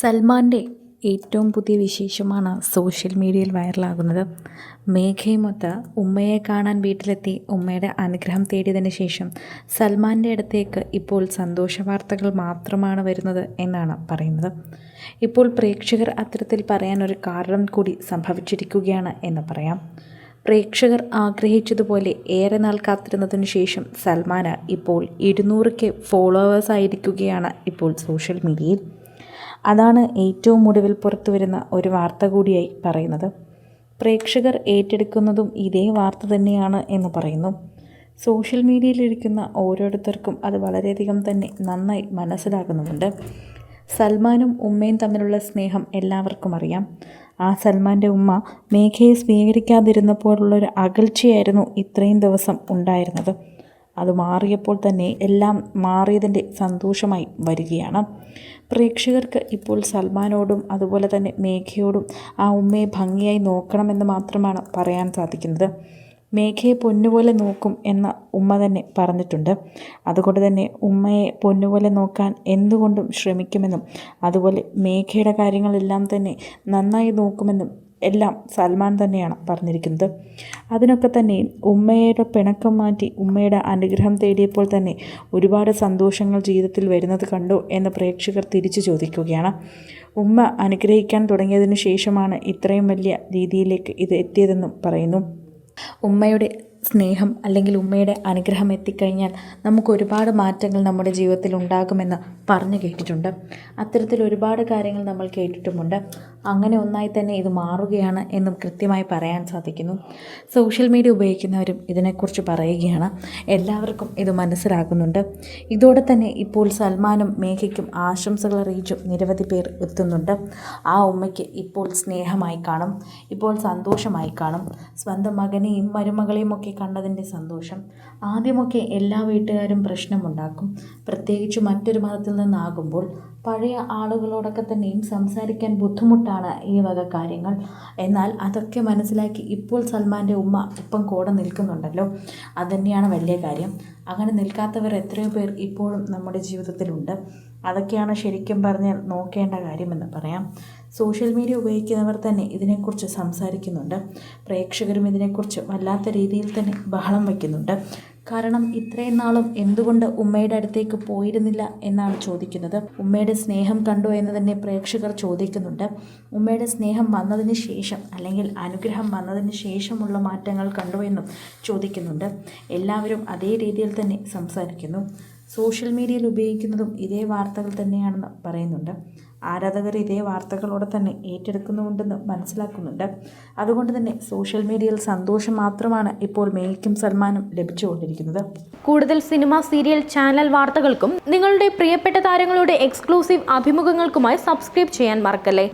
സൽമാന്റെ ഏറ്റവും പുതിയ വിശേഷമാണ് സോഷ്യൽ മീഡിയയിൽ വൈറലാകുന്നത്. മേഘയുമൊത്ത് ഉമ്മയെ കാണാൻ വീട്ടിലെത്തി ഉമ്മയുടെ അനുഗ്രഹം തേടിയതിന് ശേഷം സൽമാന്റെ അടുത്തേക്ക് ഇപ്പോൾ സന്തോഷ വാർത്തകൾ മാത്രമാണ് വരുന്നത് എന്നാണ് പറയുന്നത്. ഇപ്പോൾ പ്രേക്ഷകർ അത്തരത്തിൽ ഒരു കാരണം കൂടി സംഭവിച്ചിരിക്കുകയാണ് എന്ന് പറയാം. പ്രേക്ഷകർ ആഗ്രഹിച്ചതുപോലെ ഏറെ നാൾ കാത്തിരുന്നതിനു ശേഷം സൽമാന് ഇപ്പോൾ ഇരുന്നൂറ് കെ ഫോളോവേഴ്സ് ആയിരിക്കുകയാണ് ഇപ്പോൾ സോഷ്യൽ മീഡിയയിൽ. അതാണ് ഏറ്റവും ഒടുവിൽ പുറത്തു വരുന്ന ഒരു വാർത്ത കൂടിയായി പറയുന്നത്. പ്രേക്ഷകർ ഏറ്റെടുക്കുന്നതും ഇതേ വാർത്ത തന്നെയാണ് എന്ന് പറയുന്നു. സോഷ്യൽ മീഡിയയിലിരിക്കുന്ന ഓരോരുത്തർക്കും അത് വളരെയധികം തന്നെ നന്നായി മനസ്സിലാകുന്നുമുണ്ട്. സൽമാനും ഉമ്മയും തമ്മിലുള്ള സ്നേഹം എല്ലാവർക്കും അറിയാം. ആ സൽമാന്റെ ഉമ്മ മേഘയെ സ്വീകരിക്കാതിരുന്നപ്പോഴുള്ളൊരു അകൽച്ചയായിരുന്നു ഇത്രയും ദിവസം ഉണ്ടായിരുന്നത്. അത് മാറിയപ്പോൾ തന്നെ എല്ലാം മാറിയതിന്റെ സന്തോഷമായി വരികയാണ്. പ്രേക്ഷകർക്ക് ഇപ്പോൾ സൽമാനോടും അതുപോലെ തന്നെ മേഘയോടും ആ ഉമ്മയെ ഭംഗിയായി നോക്കണമെന്ന് മാത്രമാണ് പറയാൻ സാധിക്കുന്നത്. മേഘയെ പൊന്നുപോലെ നോക്കും എന്ന ഉമ്മ തന്നെ പറഞ്ഞിട്ടുണ്ട്. അതുകൊണ്ട് തന്നെ ഉമ്മയെ പൊന്നുപോലെ നോക്കാൻ എന്തുകൊണ്ടും ശ്രമിക്കുമെന്നും അതുപോലെ മേഘയുടെ കാര്യങ്ങളെല്ലാം തന്നെ നന്നായി നോക്കുമെന്നും എല്ലാം സൽമാൻ തന്നെയാണ് പറഞ്ഞിരിക്കുന്നത്. അതിനൊക്കെ തന്നെ ഉമ്മയുടെ പിണക്കം മാറ്റി ഉമ്മയുടെ അനുഗ്രഹം തേടിയപ്പോൾ തന്നെ ഒരുപാട് സന്തോഷങ്ങൾ ജീവിതത്തിൽ വരുന്നത് കണ്ടു എന്ന് പ്രേക്ഷകർ തിരിച്ചു ചോദിക്കുകയാണ്. ഉമ്മ അനുഗ്രഹിക്കാൻ തുടങ്ങിയതിനു ശേഷമാണ് ഇത്രയും വലിയ രീതിയിലേക്ക് ഇത് എത്തിയതെന്നും പറയുന്നു. ഉമ്മയുടെ സ്നേഹം അല്ലെങ്കിൽ ഉമ്മയുടെ അനുഗ്രഹം എത്തിക്കഴിഞ്ഞാൽ നമുക്ക് ഒരുപാട് മാറ്റങ്ങൾ നമ്മുടെ ജീവിതത്തിൽ ഉണ്ടാകുമെന്ന് പറഞ്ഞു കേട്ടിട്ടുണ്ട്. അത്തരത്തിൽ ഒരുപാട് കാര്യങ്ങൾ നമ്മൾ കേട്ടിട്ടുമുണ്ട്. അങ്ങനെ ഒന്നായി തന്നെ ഇത് മാറുകയാണ് എന്നും കൃത്യമായി പറയാൻ സാധിക്കുന്നു. സോഷ്യൽ മീഡിയ ഉപയോഗിക്കുന്നവരും ഇതിനെക്കുറിച്ച് പറയുകയാണ്. എല്ലാവർക്കും ഇത് മനസ്സിലാകുന്നുണ്ട്. ഇതോടെ തന്നെ ഇപ്പോൾ സൽമാനും മേഘയ്ക്കും ആശംസകൾ അറിയിച്ചും നിരവധി പേർ എത്തുന്നുണ്ട്. ആ ഉമ്മയ്ക്ക് ഇപ്പോൾ സ്നേഹമായി കാണും. ഇപ്പോൾ സന്തോഷമായി കാണും. സ്വന്തം മകനെയും മരുമകളെയും ഒക്കെ കണ്ടതിന്റെ സന്തോഷം. ആദ്യമൊക്കെ എല്ലാ വീട്ടുകാരും പ്രശ്നമുണ്ടാക്കും. പ്രത്യേകിച്ച് മറ്റൊരു മതത്തിൽ നിന്നാകുമ്പോൾ പഴയ ആളുകളോടൊക്കെ തന്നെയും സംസാരിക്കാൻ ബുദ്ധിമുട്ടാണ് ഈ വക കാര്യങ്ങൾ. എന്നാൽ അതൊക്കെ മനസ്സിലാക്കി ഇപ്പോൾ സൽമാന്റെ ഉമ്മ ഇപ്പം കൂടെ നിൽക്കുന്നുണ്ടല്ലോ. അതുതന്നെയാണ് വലിയ കാര്യം. അങ്ങനെ നിൽക്കാത്തവർ എത്രയോ പേർ ഇപ്പോഴും നമ്മുടെ ജീവിതത്തിലുണ്ട്. അതൊക്കെയാണ് ശരിക്കും പറഞ്ഞാൽ നോക്കേണ്ട കാര്യമെന്ന് പറയാം. സോഷ്യൽ മീഡിയ ഉപയോഗിക്കുന്നവർ തന്നെ ഇതിനെക്കുറിച്ച് സംസാരിക്കുന്നുണ്ട്. പ്രേക്ഷകരും ഇതിനെക്കുറിച്ച് വല്ലാത്ത രീതിയിൽ തന്നെ ബഹളം വയ്ക്കുന്നുണ്ട്. കാരണം ഇത്രയും നാളും എന്തുകൊണ്ട് ഉമ്മയുടെ അടുത്തേക്ക് പോയിരുന്നില്ല എന്നാണ് ചോദിക്കുന്നത്. ഉമ്മയുടെ സ്നേഹം കണ്ടോ എന്ന് തന്നെ പ്രേക്ഷകർ ചോദിക്കുന്നുണ്ട്. ഉമ്മയുടെ സ്നേഹം വന്നതിന് ശേഷം അല്ലെങ്കിൽ അനുഗ്രഹം വന്നതിന് ശേഷമുള്ള മാറ്റങ്ങൾ കണ്ടോ എന്നും ചോദിക്കുന്നുണ്ട്. എല്ലാവരും അതേ രീതിയിൽ തന്നെ സംസാരിക്കുന്നു. സോഷ്യൽ മീഡിയയിൽ ഉപയോഗിക്കുന്നതും ഇതേ വാർത്തകൾ തന്നെയാണെന്ന് പറയുന്നുണ്ട്. ആരാധകർ ഇതേ വാർത്തകളോടെ തന്നെ ഏറ്റെടുക്കുന്നുണ്ടെന്ന് മനസ്സിലാക്കുന്നുണ്ട്. അതുകൊണ്ട് തന്നെ സോഷ്യൽ മീഡിയയിൽ സന്തോഷം മാത്രമാണ് ഇപ്പോൾ മേയ്ക്കും സൽമാനും ലഭിച്ചുകൊണ്ടിരിക്കുന്നത്. കൂടുതൽ സിനിമ സീരിയൽ ചാനൽ വാർത്തകൾക്കും നിങ്ങളുടെ പ്രിയപ്പെട്ട താരങ്ങളുടെ എക്സ്ക്ലൂസീവ് അഭിമുഖങ്ങൾക്കുമായി സബ്സ്ക്രൈബ് ചെയ്യാൻ മറക്കല്ലേ?